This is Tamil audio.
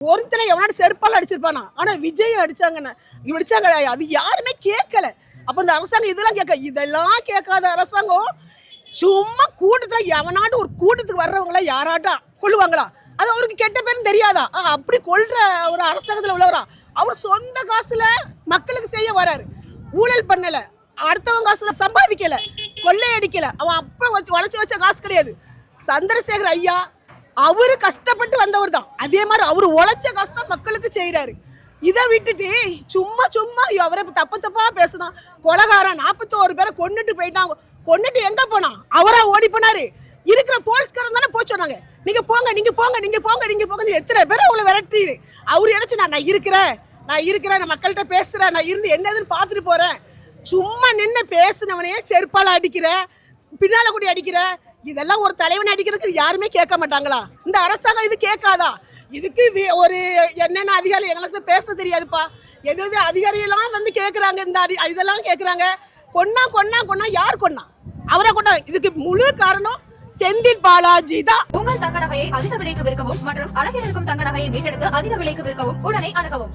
ஒருத்தனை எவனாடி செருப்பால் அடிச்சிருப்பானா? ஆனா விஜய் அடிச்சாங்கன்னு இவன் அடிச்சாங்க அது யாருமே கேட்கல. அப்ப இந்த அரசாங்கம் இதெல்லாம் கேட்க இதெல்லாம் கேட்காத அரசாங்கம் சும்மா கூட்டத்துல எவனாட்டு ஒரு கூட்டத்துக்கு வர்றவங்கள யாராட்டும் கொள்ளுவாங்களா அது அவருக்கு கெட்ட பேரும் தெரியாதா? ஆ, அப்படி கொள்ற ஒரு அரசாங்கத்துல உள்ளவரா? அவர் சொந்த காசுல மக்களுக்கு செய்ய வராரு. ஊழல் பண்ணல. அடுத்தவங்க காசுல சம்பாதிக்கல. கொள்ளையடிக்கல. அவன் அப்ப வச்சு வளைச்சு வச்ச காசு கிடையாது. சந்திரசேகர் ஐயா அவரு கஷ்டப்பட்டு வந்தவர் தான். அதே மாதிரி அவர் உழைச்ச காசு தான் மக்களுக்கு செய்யறாரு இதை விட்டுட்டு சும்மா சும்மா அவரை தப்பு தப்பா பேசினா கொலகாரன் நாற்பத்தோரு பேரை கொண்டுட்டு போயிட்டான் கொண்டுட்டு எங்க போனான்? அவரா ஓடி போனாரு. இருக்கிற போலீஸ்காரன் தானே போய் சொன்னாங்க. நீங்க போங்க நீங்க போங்க நீங்க போங்க நீங்க போங்க எத்தனை பேரை அவங்களை விரட்டி அவர் நினைச்சு நான் நான் இருக்கிறேன். நான் இருக்கிறேன் நான் மக்கள்கிட்ட பேசுறேன் நான் இருந்து என்னதுன்னு பார்த்துட்டு போறேன். சும்மா நின்று பேசுனவனையே செருப்பால அடிக்கிற பின்னால கூடி அடிக்கிற இதெல்லாம் ஒரு தலைவன் அடிக்கிறதுக்கு யாருமே கேட்க மாட்டாங்களா? இந்த அரசாங்கம் இது கேட்காதா? இதுக்கு ஒரு என்னென்ன அதிகாரி எங்களுக்கு பேச தெரியாதுப்பா. எது எது அதிகாரியெல்லாம் வந்து கேட்குறாங்க இந்த அடி இதெல்லாம் கேட்குறாங்க. கொன்னா கொன்னா கொன்னா யார் கொன்னா? அவரை கொண்டா இதுக்கு முழு காரணம் செந்தில் பாலாஜி தான். உங்கள் தங்க நகையை அதிக விலைக்கு விற்கவும் மற்றும் அழகில் இருக்கும் தங்க நகையை மீட்டெடுத்து அதிக விலைக்கு விற்கவும் உடனே அணுகவும்.